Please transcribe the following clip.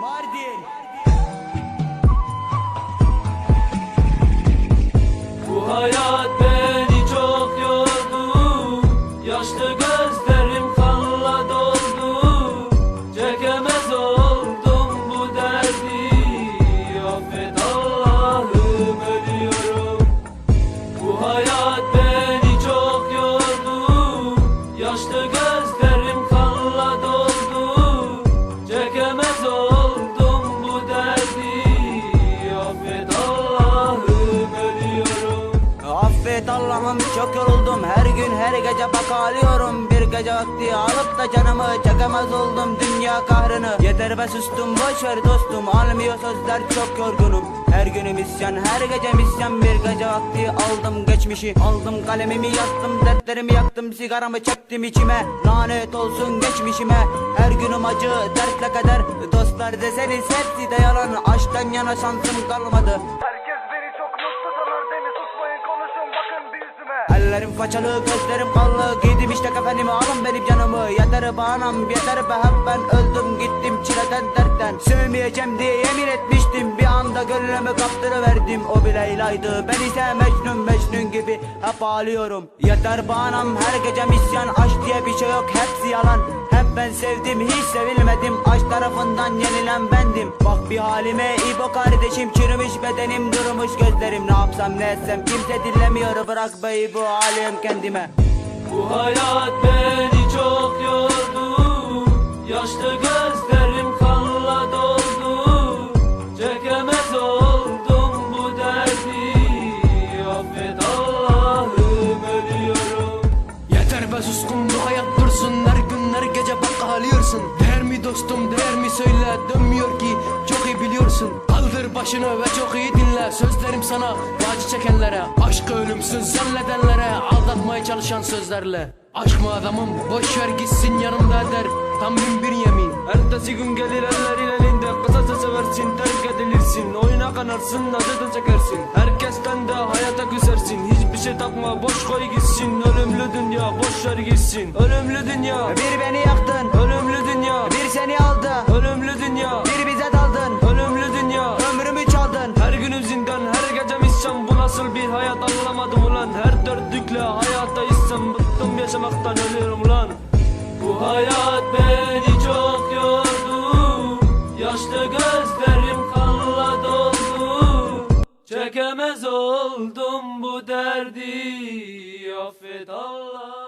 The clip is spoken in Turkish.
Mardin. Bu hayat beni çok yordu. Yaşlı gözlerim kanla doldu. Çekemez oldum bu derdi. Affet Allah'ım ölüyorum Bu hayat beni çok yordu. Yaşlı gözlerim Affet Allah'ım çok yoruldum. Her gün her gece bak ağlıyorum. Bir gece vakti alıp da canımı çekemez oldum. Dünya kahrını Yeter be sustum. Boş ver dostum almıyor sözler. Çok yorgunum. Her günüm isyan her gece misyan bir gece vakti aldım geçmişi. Aldım kalemimi yazdım dertlerimi yaktım. Sigaramı çektim içime. Lanet olsun geçmişime. Her günüm acı dertle kader. Dostlar deseniz hepsi de yalan. Aşktan yana şansım kalmadı Ellerim façalı gözlerim kanlı. Giydim işte kefenimi alın benim canımı. Yeter be anam yeter be hep ben öldüm. Gittim çileden dertten Sevmeyeceğim diye yemin etmiştim. Bir anda gönlümü kaptırıverdim. O bir Leyla'ydı. Ben ise Mecnun Mecnun gibi hep ağlıyorum. Yeter be her gece misyan. Aşk diye bir şey yok hepsi yalan ben sevdim hiç sevilmedim. Aşk tarafından yenilen bendim. Bak bir halime İbo kardeşim. Çürümüş bedenim durmuş gözlerim. Ne yapsam ne etsem kimse dinlemiyor. Bırak bey bu halim kendime. Bu hayat beni çok yordu. Yaşlı gözlerim kanla Suskun bu hayat dursun Her gün her gece bak ağlıyorsun. Değer mi dostum değer mi söyle Dönmüyor ki çok iyi biliyorsun. Kaldır başını ve çok iyi dinle Sözlerim sana acı çekenlere. Aşkı ölümsüz zannedenlere Aldatmaya çalışan sözlerle. Aşk mı adamım boş ver gitsin yanımda der Tam bin bir yemin. Ertesi gün gelir ellerin elinde Kısasa seversin terk edilirsin. Oyuna kanarsın adı da çekersin. Herkesten de hayata küsersin Hiçbir şey takma boş koy gitsin Ölümlü dünya boş ver gitsin. Ölümlü dünya. Bir beni yaktın. Ölümlü dünya. Bir seni aldı. Ölümlü dünya. Bir bize daldın. Ölümlü dünya. Ömrümü çaldın. Her günüm zindan her gecem isyan. Bu nasıl bir hayat anlamadım ulan. Her dörtlükle hayata isyan. Bıktım yaşamaktan ölüyorum ulan. Bu hayat beni çok yordu. Yaşlı gözlerim kanla doldu. Çekemez oldum bu derdi Affet Allah